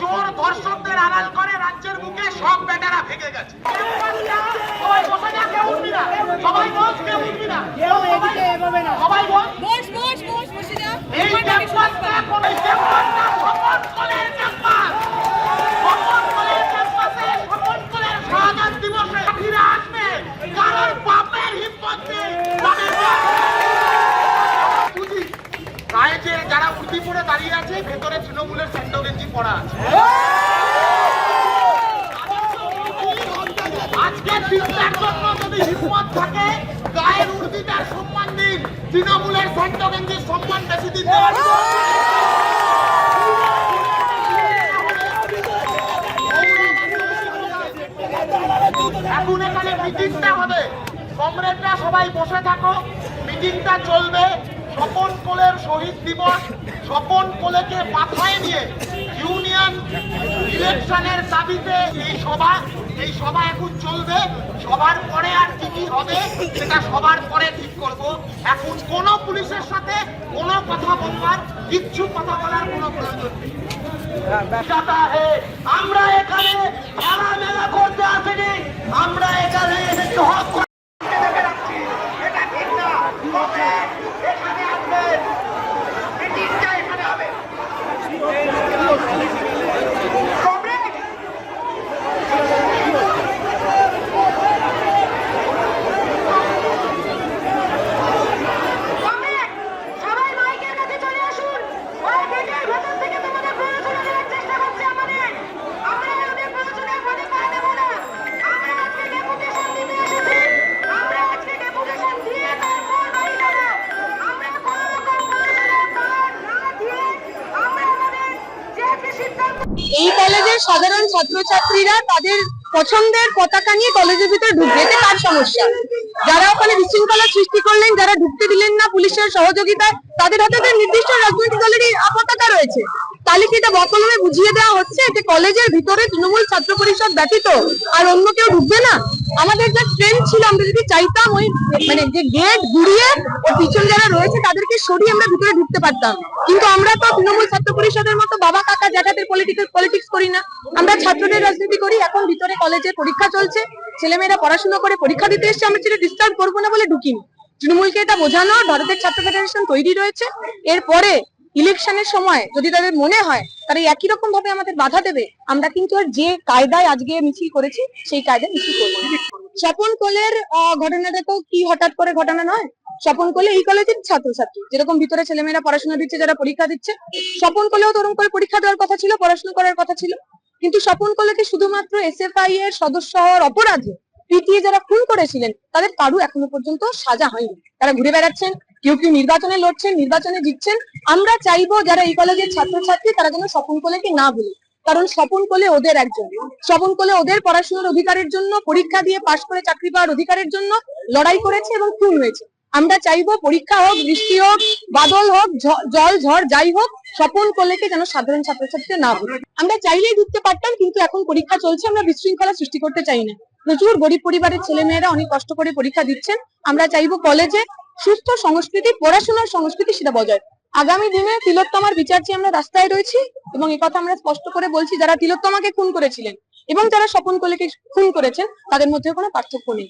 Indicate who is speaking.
Speaker 1: চোর ধর্ষকদের আড়াল করে রাজ্যের মুখে সব বেটারা ভেঙে গেছে। যারা উর্দি পরে দাঁড়িয়ে আছে ভেতরে তৃণমূলের পরা আছে। আজকে চিন্তার জন্য যদি হিম্মত থাকে, গায়ের উর্দিটার সম্মান দিন তৃণমূলের স্যান্ডো গেঞ্জির সম্মান বেশি দিন এখন এখানে মিটিংটা হবে। কমরেডরা সবাই বসে থাকো। মিটিংটা চলবে। স্বপন কোলের শহীদ দিবস। স্বপন কোলেকে মাথায় নিয়ে ইউনিয়ন ইলেকশনের দাবিতে এই সভা এই সভা এখন চলবে। সবার পরে আর কি কি হবে, সেটা সবার পরে ঠিক করব। এখন কোন পুলিশের সাথে কোনো কথা বলবার, কিচ্ছু কথা বলার কোনো প্রয়োজন নেই। আমরা এখানে খেলা মেলা করতে আসিনি। আমরা এখানে
Speaker 2: এই কলেজের সাধারণ ছাত্রছাত্রীরা তাদের পছন্দের পতাকা নিয়ে কলেজের ভিতরে ঢুকবে। এতে কার সমস্যা? যারা ওখানে বিশৃঙ্খলা সৃষ্টি করলেন, যারা ঢুকতে দিলেন না পুলিশের সহযোগিতায়, তাদের হাতে নির্দিষ্ট রাজনৈতিক দলেরই পতাকা রয়েছে। তাহলে কি বুঝিয়ে দেওয়া হচ্ছে যে কলেজের ভিতরে তৃণমূল ছাত্র পরিষদ ব্যতীত আর অন্য কেউ ঢুকবে না। আমাদের যা ট্রেন ছিল, আমরা যদি চাইতাম ওই মানে যে গেট ঘুরিয়ে ও পিছন যারা রয়েছে, তাদেরকে সরিয়ে আমরা ভিতরে ঢুকতে পারতাম। কিন্তু আমরা তো তৃণমূল ছাত্র পরিষদের মতো বাবা, কাকা, জ্যাঠাদের পলিটিক্যাল পলিটিক্স করি না। আমরা ছাত্রদের রাজনীতি করি, এখন ভিতরে কলেজে পরীক্ষা চলছে। ছেলেমেয়েরা পড়াশোনা করে পরীক্ষা দিতে এসছে, আমরা সেটা ডিস্টার্ব করব না বলে ঢুকিনি। তৃণমূলকে এটা বোঝানো ভারতের ছাত্র ফেডারেশন তৈরি রয়েছে। এরপরে ইলেকশনের সময় যদি তাদের মনে হয়, তারা একই রকম ভাবে আমাদের বাধা দেবে, আমরা কিন্তু আর যে কায়দায় আজকে মিছিল করেছি, সেই কায়দায় মিছিল করব স্বপন কোলের ঘটনাটা তো কি হঠাৎ করে ঘটনা নয়? স্বপন কোলে এই কলেজের ছাত্রছাত্রী, যেরকম ভিতরে ছেলেমেয়েরা পড়াশোনা দিচ্ছে, যারা পরীক্ষা দিচ্ছে। স্বপন কোলেও তরুণ করে পরীক্ষা দেওয়ার কথা ছিল, পড়াশোনা করার কথা ছিল। কিন্তু স্বপন কোলেকে শুধুমাত্র এসএফআই এর সদস্য হওয়ার অপরাধে পিটিয়ে যারা খুন করেছিলেন, তাদের কারু এখনও পর্যন্ত সাজা হয়নি। তারা ঘুরে বেড়াচ্ছেন কেউ কেউ নির্বাচনে লড়ছেন, নির্বাচনে জিতছেন। আমরা চাইব যারা এই কলেজের ছাত্রছাত্রী, তারা যেন স্বপন কোলেকে না ভুলে। কারণ স্বপন কোলে ওদের একজন। স্বপন কোলে ওদের পড়াশোনার অধিকারের জন্য, পরীক্ষা দিয়ে পাশ করে চাকরি পাওয়ার অধিকারের জন্য লড়াই করেছে এবং খুন হয়েছে। আমরা চাইব পরীক্ষা হোক, বৃষ্টি হোক, বাদল হোক জল, ঝড়, যাই হোক, স্বপন কোলেকে যেন সাধারণ ছাত্রছাত্রীরা না ভুলে। আমরা চাইলেই ঢুকতে পারতাম, কিন্তু এখন পরীক্ষা চলছে, আমরা বিশৃঙ্খলা সৃষ্টি করতে চাই না। প্রচুর গরিব পরিবারের ছেলে মেয়েরা অনেক কষ্ট করে পরীক্ষা দিচ্ছেন। আমরা চাইব কলেজে সুস্থ সংস্কৃতি, পড়াশোনার সংস্কৃতি সেটা বজায়। আগামী দিনে তিলোত্তমার বিচার চেয়ে আমরা রাস্তায় রয়েছি এবং একথা কথা আমরা স্পষ্ট করে বলছি, যারা তিলোত্তমাকে খুন করেছিলেন এবং যারা স্বপন কোলেকে খুন করেছেন, তাদের মধ্যে কোনো পার্থক্য নেই।